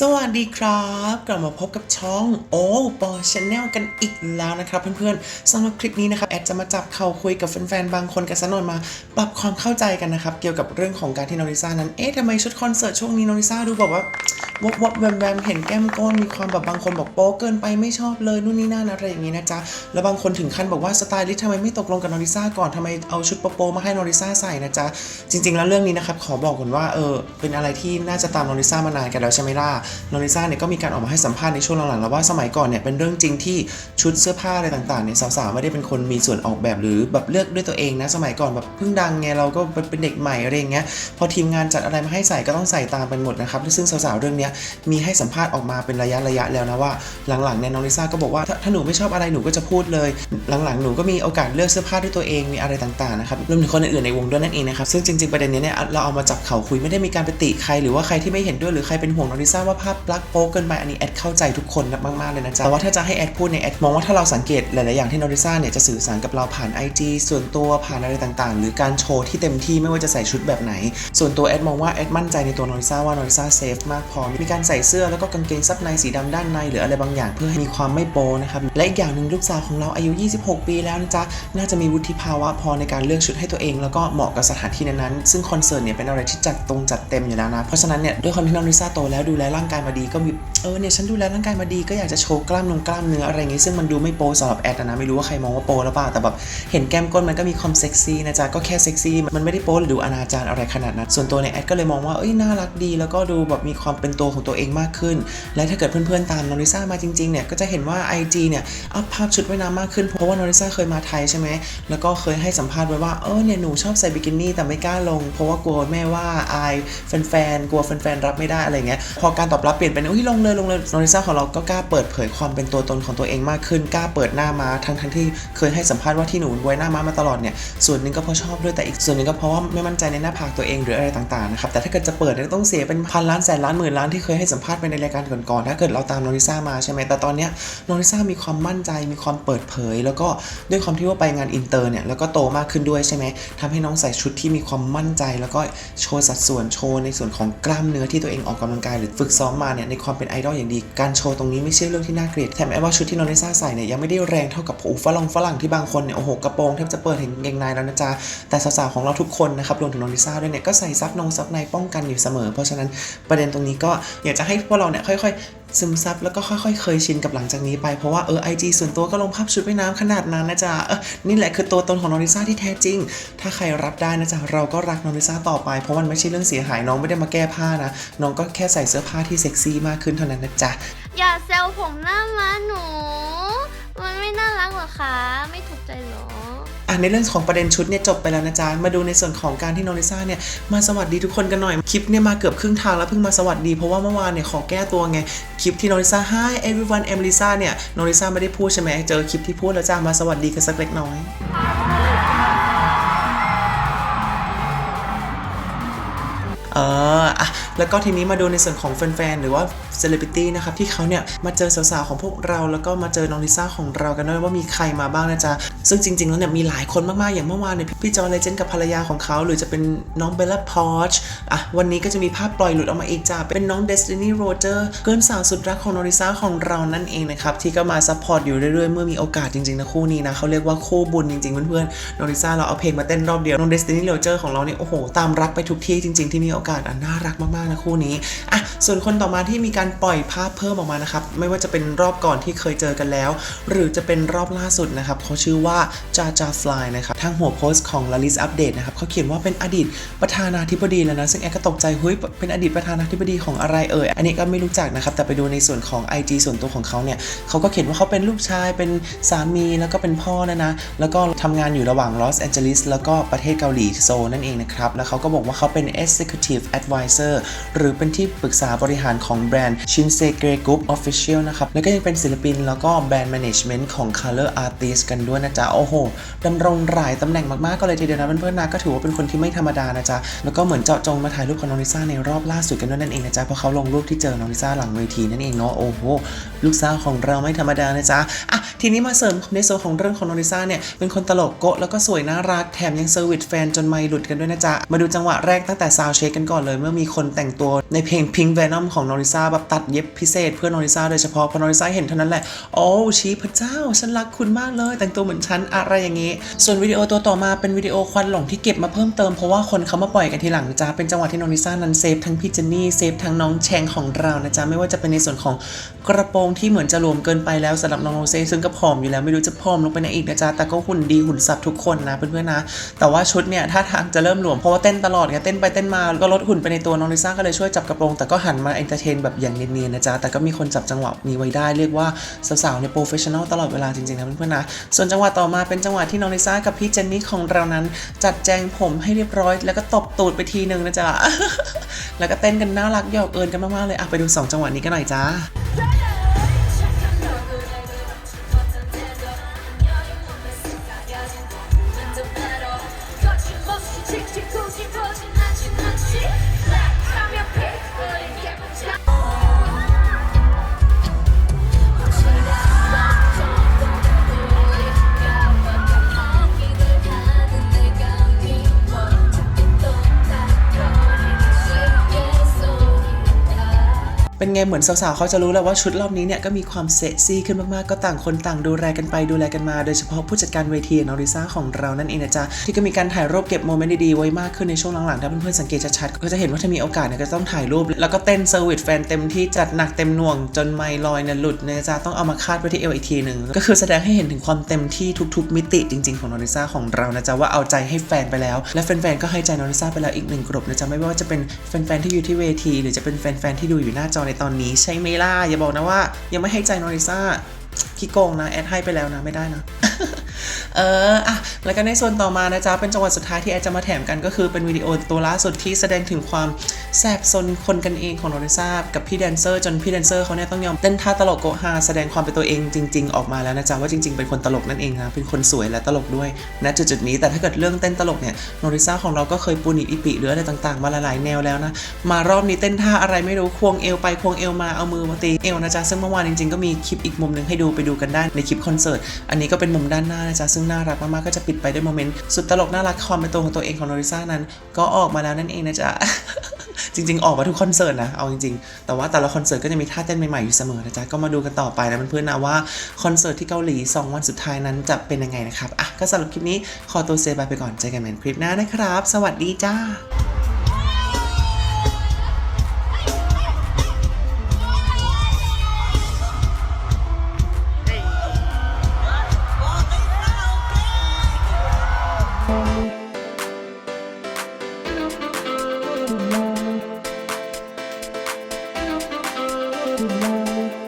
สวัสดีครับ กลับมาพบกับช่องโอ้ปอชแนลกันอีกแล้วนะครับเพื่อนๆสำหรับคลิปนี้นะครับแอดจะมาจับเข่าคุยกับแฟนๆบางคนกันสักหน่อยมาปรับความเข้าใจกันนะครับ เกี่ยวกับเรื่องของการที่นอริซ่านั้นเอ๊ะทำไมชุดคอนเสิร์ตช่วงนี้นอริซ่าดูแบบว่าวบวบแวมแวมเห็นแก้มก้นมีความแบบบางคนบอกโป๊เกินไปไม่ชอบเลยนู่นนี่นั่นอะไรอย่างนี้นะจ๊ะแล้วบางคนถึงขั้นบอกว่าสไตลิสทำไมไม่ตกลงกับนอริซ่าก่อนทำไมเอาชุดโป๊มาให้นอริซ่าใส่นะจ๊ะจริง ๆ แล้วเรื่องนี้นะครับขอบอกก่อนว่าเออเป็นอะไรที่น่าจะตามนอริซ่ามานานกันแล้วใช่ไหมล่ะนอริซ่าเนี่ยก็มีการออกมาให้สัมภาษณ์ในช่วงหลังๆแล้วว่าสมัยก่อนเนี่ยเป็นเรื่องจริงที่ชุดเสื้อผ้าอะไรต่างๆเนี่ยสาวๆไม่ได้เป็นคนมีส่วนออกแบบหรือแบบเลือกด้วยตัวเองนะสมัยก่อนแบบเพิ่งดังไงเราก็เป็นเด็กใหม่อะไรเงี้ยพอทีมงานจัดอะไรมาให้ใส่ก็ต้องใส่ตามเป็นหมดนะครับซึ่งสาวๆเรื่องเนี้ยมีให้สัมภาษณ์ออกมาเป็นระยะระยะแล้วนะว่าหลังๆเนี่ยน้องลิซ่าก็บอกว่าถ้าหนูไม่ชอบอะไรหนูก็จะพูดเลย หลังๆหนูก็มีโอกาสเลือกเสื้อผ้าด้วยตัวเองมีอะไรต่างๆนะครับรวมถึงคนอื่นๆในวงด้วยนั่นเองนะครับซึ่งจริงๆประเด็นนี้เนี่ยเราเอามาจับเขาคุยไม่ได้มีการไปติใครหรือว่าใครที่ไม่เห็นด้วยหรือใครเป็นห่วงน้องลิซ่าว่าภาพลักษณ์โป๊เกินไปอันนี้แอดเข้าใจทุกคนมากๆเลยนะจ๊ะแต่ว่าถ้าจะให้แอดพูดเนี่ยแอดมองว่าถ้าเราสังเกตหลายๆอย่างที่นองลิซ่าเนี่ยจะสื่อสารกับเราผ่าน IG ส่วนตัวผ่านอะไรต่างๆ หรือการโชว์ที่เต็มที่ไม่ว่าจะใส่ชุดแบบไหน ส่วนตัวแอดมองว่าแอดมั่นใจในตัวนอริซ่าว่านอริซ่าเซฟมากพอมีการใส่เสื้อแล้วก็กางเกงซับในสีดำด้านใน หรืออะไรบางอย่างเพื่อให้มีความไม่โปนะครับและอีกอย่างหนึ่งลูกสาวของเราอายุ 26 ปีแล้วนะจ๊ะน่าจะมีวุฒิภาวะพอในการเลือกชุดให้ตัวเอง แล้วก็เหมาะกับสถานที่นั้นๆซึ่งคอนเสิร์ตเนี่ยเป็นอะไรที่จัดตรงจัดเต็มอยู่แล้วนะเพราะฉะนั้นเนี่ยด้วยความที่นองลิซ่าโตแล้วดูแลร่างกายมาดีก็มีเออเนี่ยฉันดูแลร่างกายมาดีก็อยากจะโชว์กล้ามนงกล้ามเนื้ออะไรอย่างงี้ซึ่งมันดูไม่โปสำหรับแอดนะไม่รู้ว่าใครมองว่าโปหรือเปล่าแต่แบบเห็นแก้มก้นมันก็มีความเซ็กซี่นะจ๊ะก็แค่เซ็กซี่มันไม่ได้โปหรือดูอนาจารอะไรขนาดนั้นส่วนตัวเนี่ยแอดก็เลยมองว่าเอ้ยน่ารักดี แล้วก็ดูแบบมีความเป็นตัวของตัวเองมากขึ้น และถ้าเกิดเพื่อนๆตามนอริซ่ามาจริงๆเนี่ยก็จะเห็นว่า IG เนี่ยอัพภาพชุดว่ายน้ำมากขึ้นเพราะว่านอริซ่าเคยมาไทยใช่ไหมแล้วก็เคยให้สัมภาษณ์ไว้ว่าเออเนี่ยหนูชอบใส่บิกินี่แต่ไม่กล้าลง เพราะว่ากลัวแม่ว่าอายแฟนๆกลัวแฟนๆรับไม่ได้อะไรเงี้ยพอการตอบรับเปลี่ยนเป็นอุ้ยลงเลยลงเลยนอริซ่าของเราก็กล้าเปิดเผยความเป็นตัวตนของตัวเองมากขึ้นกล้าเปิดหน้ามาทั้งทั้งที่เคยให้สัมภาษณ์ว่าที่หนูไว้หน้ามามาตลอดเนี่ยส่วนหนึ่งก็เพราะชอบด้วยแต่อีกส่วนหนึ่งก็เพราะว่าไม่มั่นใจในหน้าผากตัวเองหรืออะไรต่างๆนะครับแต่ถ้าเกิดจะเปิดเนี่ยต้องเสียเป็นพันล้านแสนล้านหมื่นล้านที่เคยให้สัมภาษณ์ไปในรายการก่อนๆถ้าเกิดเราตามนอริซ่ามาใช่ไหมแต่ตอนเนี้ยนอริซ่ามีความมั่นใจมีความเปิดเผย แล้วก็ด้วยความที่ว่าไปงานอินเตอร์เนี่ยแล้วก็โตมากขึ้นด้วยใช่ไหมทำให้น้องใส่ชุดที่มีความมั่นใจ แล้วก็โชว์สัดส่วนโชว์ในส่วนของกล้ามเนื้อที่ตัวเองออกกำลังกายหรือฝึกซ้อมมาเนี่ยในความเป็นไอดอลอย่างดี การโชว์ตรงนี้ไม่ใช่เรื่องที่น่าเกลียดแถมแอบว่าชุดที่นอริซ่าใส่เนี่ยยังไม่ได้แรงเท่ากับโอ้ฝรั่งฝรั่งที่บางคนเนี่ยโอ้โหกระโปรงแทบจะเปิดเห็นเกงในแล้วนะจ๊ะแต่สาวๆของเราทุกคนนะครับรวมถึงนอริซ่าด้วยเนี่ยก็ใส่ซับนงซับในป้องกันอยู่เสมอ เพราะฉะนั้นประเด็นตรงนี้ก็อยากจะให้พวกเราเนี่ยค่อยๆ ซึมซับแล้วก็ค่อยๆ เคยชินกับหลังจากนี้ไป เพราะว่าเออไอจส่วนตัวก็ลงภาพชุดว่ายน้ำขนาดนั้นนะจ๊ะเออนี่แหละคือตัวตนของนอริซ่าที่แท้จริง ถ้าใครรับได้นะจ๊ะเราก็รักนอริซ่าต่อไป เพราะมันไม่ใช่เรื่องเสียหายน้องไม่ได้มาแก้ผ้านะ น้องก็แค่ใส่เสื้อผ้าที่เซ็กซี่มากขึ้นเท่านั้นนะจ๊ะอย่าแซวผมหน้าม้าหนู มันไม่น่ารักเหรอคะ ไม่ถูกใจเหรออะในเรื่องของประเด็นชุดเนี่ยจบไปแล้วนะจ๊ะ มาดูในส่วนของการที่นอริซ่าเนี่ยมาสวัสดีทุกคนกันหน่อย คลิปเนี่ยมาเกือบครึ่งทางแล้วเพิ่งมาสวัสดีเพราะว่าเมื่อวานเนี่ยขอแก้ตัวไง คลิปที่นอริซ่า Hi everyone I'm Lisa เนี่ยนอริซ่าไม่ได้พูดใช่ไหมเจอคลิปที่พูดแล้วจ้ามาสวัสดีกันสักเล็กน้อยเอออะแล้วก็ทีนี้มาดูในส่วนของแฟนๆ หรือว่าเซเลบริตี้นะครับที่เขาเนี่ยมาเจอสาวๆของพวกเราแล้วก็มาเจอน้องลิซ่าของเรากันด้วยว่ามีใครมาบ้างนะจ๊ะซึ่งจริงๆแล้วเนี่ยมีหลายคนมากๆอย่างเมื่อวานเนี่ยพี่จอร์เลเจนกับภรรยาของเขา หรือจะเป็นน้องเบลล่าพอชอะวันนี้ก็จะมีภาพปล่อยหลุดออกมาอีกจ้าเป็นน้องเดสตินีโรเจอร์เกินสาวสุดรักของนอริซ่าของเรานั่นเองนะครับที่ก็มาซัพพอร์ตอยู่เรื่อยๆเมื่อมีโอกาสจริงๆนะคู่นี้นะเขาเรียกว่าคู่บุญจริงๆเพื่อนๆนอริซ่าเราเอาเพลงมาเต้นรอบเดียวน้องเดสตินีโรเจอร์ของเราเนี่ยโอ้โหตามรักไปทุกที่จริง ๆที่มีโอกาสอะน่ารักมากๆนะคู่นี้อะส่วนคนต่อมาที่มีการการปล่อยภาพเพิ่มออกมานะครับ ไม่ว่าจะเป็นรอบก่อนที่เคยเจอกันแล้ว หรือจะเป็นรอบล่าสุดนะครับเขาชื่อว่าจาจาฟลายนะครับทางหัวโพสต์ของลาลิสอัปเดตนะครับเขาเขียนว่าเป็นอดีตประธานาธิบดีแล้วนะ ซึ่งแอร์ก็ตกใจเฮ้ยเป็นอดีตประธานาธิบดีของอะไรเอ่ยอันนี้ก็ไม่รู้จักนะครับแต่ไปดูในส่วนของ IG ส่วนตัวของเขาเนี่ยเขาก็เขียนว่าเขาเป็นลูกชายเป็นสามีแล้วก็เป็นพ่อนะนะแล้วก็ทำงานอยู่ระหว่างลอสแอนเจลิสแล้วก็ประเทศเกาหลีโซนั่นเองนะครับแล้วเขาก็บอกว่าเขาเป็น executive advisor หรือเป็นที่ปรึกษาบริหารของแบรนด์ชินเซเกรกรุ๊ปออฟฟิเชียลนะครับ แล้วก็ยังเป็นศิลปินแล้วก็แบรนด์แมネจเมนต์ของ Color Artist กันด้วยนะจ๊ะ โอ้โหดำรงหลายตำแหน่งมาก ๆ ก็เลยทีเดียวนะเพื่อนๆนะก็ถือว่าเป็นคนที่ไม่ธรรมดานะจ๊ะ แล้วก็เหมือนเจาะจงมาถ่ายรูปกับน้องลิซ่าในรอบล่าสุดกันด้วยนั่นเองนะจ๊ะ เพราะเขาลงรูปที่เจอน้องลิซ่าหลังเวทีนั่นเองเนาะ โอ้โห ลูกสาวของเราไม่ธรรมดานะจ๊ะอะ ทีนี้มาเสริมในส่วนของเรื่องของโนริซ่าเนี่ยเป็นคนตลกโกะแล้วก็สวยน่ารักแถมยังเซอร์วิสแฟนจนไม่หลุดกันด้วยนะจ๊ะ มาดูจังหวะแรกตั้งแต่ซาวเช็คกันก่อนเลยเมื่อมีคนแต่งตัวในเพลง Pink Venom ของโนริซ่าแบบตัดเย็บพิเศษเพื่อโนริซ่าโดยเฉพาะพอโนริซ่าเห็นเท่านั้นแหละโอ้ชีพระเจ้าฉันรักคุณมากเลย แต่งตัวเหมือนฉันอะไรอย่างงี้ ส่วนวิดีโอตัวต่อมาเป็นวิดีโอควันหลงที่เก็บมาเพิ่มเติมเพราะว่าคนเขามาปล่อยกันทีหลังนะจ๊ะเป็นจังหวะที่โนริซ่านั้นเซฟทั้งพี่เจนนี่เซฟทั้งน้องแชงของเรานะจ๊ะไม่ว่าจะเป็นในส่วนของกระโปรงที่เหมือนจะหลวมเกินไปแล้วสำหรับน้องโรเซซึ่งก็ผอมอยู่แล้วไม่รู้จะผอมลงไปไหนอีกนะจ๊ะแต่ก็หุ่นดีหุ่นสับทุกคนนะเพื่อนๆนะ แต่ว่าชุดเนี่ยถ้าทางจะเริ่มหลวมเพราะว่าเต้นตลอดไงเต้นไปเต้นมาแล้วก็ลดหุ่นไปในตัวน้องลิซ่าก็เลยช่วยจับกระโปรงแต่ก็หันมาเอนเตอร์เทนแบบอย่างเนียนๆนะจ๊ะแต่ก็มีคนจับจังหวะนี้ไว้ได้เรียกว่าสาวๆเนี่ยโปรเฟชชั่นอลตลอดเวลาจริงๆนะเพื่อนๆนะส่วนจังหวะต่อมาเป็นจังหวะที่น้องลิซ่ากับพี่เจนนี่ของเรานั้นจัดแจงผมให้เรียบร้อย แล้วก็ตบตูดไปทีนึงนะจ๊ะแล้วก็เต้นกันน่ารักหยอกเอิญกันมากๆเลยอะไปดูสองจังหวะนี้กันหน่อยจ้า ไงเหมือนสาวๆเขาจะรู้แล้วว่าชุดรอบนี้เนี่ยก็มีความเซ็กซี่ขึ้นมากๆก็ต่างคนต่างดูแลกันไปดูแลกันมา โดยเฉพาะผู้จัดการเวทีนอริซ่าของเรานั่นเองนะจ๊ะที่ก็มีการถ่ายรูปเก็บโมเมนต์ดีๆไว้มากขึ้นในช่วงหลังๆถ้าเพื่อนๆสังเกตชัดๆก็จะเห็นว่าถ้ามีโอกาสเนี่ยก็ต้องถ่ายรูป แล้วก็เต้นเซอร์วิสแฟนเต็มที่จัดหนักเต็มหน่วงจนไมลอยเนี่ยหลุดนะจ๊ะต้องเอามาคาดไว้ที่เอวอีกทีหนึ่งก็คือแสดงให้เห็นถึงความเต็มที่ทุก ๆ มิติจริง ๆ ของนอริซ่าของเรานะจ๊ะว่าเอาใจให้แฟนไปแล้ว และแฟนๆก็ให้ใจนอริซาไปแล้วอีกหนึ่งกลุ่มนะจ๊ะไม่ว่าจะเป็นแฟนๆที่อยู่ที่เวที หรือจะเป็นแฟนๆที่ดูอยู่หน้าจอในตอนนี้ใช่ไหมล่ะอย่าบอกนะว่า ยังไม่ให้ใจนอริซ่าขี้โกงนะ แอดให้ไปแล้วนะ ไม่ได้นะ เอออะแล้วก็ในส่วนต่อมานะจ๊ะเป็นจังหวะสุดท้ายที่แอดจะมาแถมกันก็คือเป็นวิดีโอตัวล่าสุดที่แสดงถึงความแสบซนคนกันเองของโนริซากับพี่แดนเซอร์จนพี่แดนเซอร์เขาเนี่ยต้องยอมเต้นท่าตลกโกฮาแสดงความเป็นตัวเองจริง ๆ ออกมาแล้วนะจ๊ะว่าจริง ๆ เป็นคนตลกนั่นเองนะเป็นคนสวยและตลกด้วยณจุดๆนี้แต่ถ้าเกิดเรื่องเต้นตลกเนี่ยโนริซาของเราก็เคยปูนิอิปิหรืออะไรต่างๆ มาหลายแนวแล้วนะมารอบนี้เต้นท่าอะไรไม่รู้ควงเอวไปควงเอวมาเอามือมาตีเอวนะจ๊ะซึ่งเมื่อวานจริงๆก็มีคลิปอีกมุมหนึงให้ดูไปดูกันได้ในคลิปคอนเสิร์ตอันนี้ก็เป็นมุมด้านหน้านะจ๊ะซึ่งน่ารักมากๆก็จะปิดไปด้วยโมเมนต์สุดตลกน่ารักความเป็นตัวของตัวเองของโนริซ่านั้น ก็ออกมาแล้วนั่นเองนะจ๊ะจริง ๆ ออกมาทุกคอนเสิร์ตนะ เอาจริง ๆ แต่ว่าแต่ละคอนเสิร์ตก็จะมีท่าเต้นใหม่ ๆ อยู่เสมอนะจ๊ะ ก็มาดูกันต่อไปนะเพื่อนๆนะว่าคอนเสิร์ตที่เกาหลี 2 วันสุดท้ายนั้นจะเป็นยังไงนะครับ อะ ก็สำหรับคลิปนี้ ขอตัวเซบายไปก่อน เจอกันใหม่คลิปหน้านะครับ สวัสดีจ้า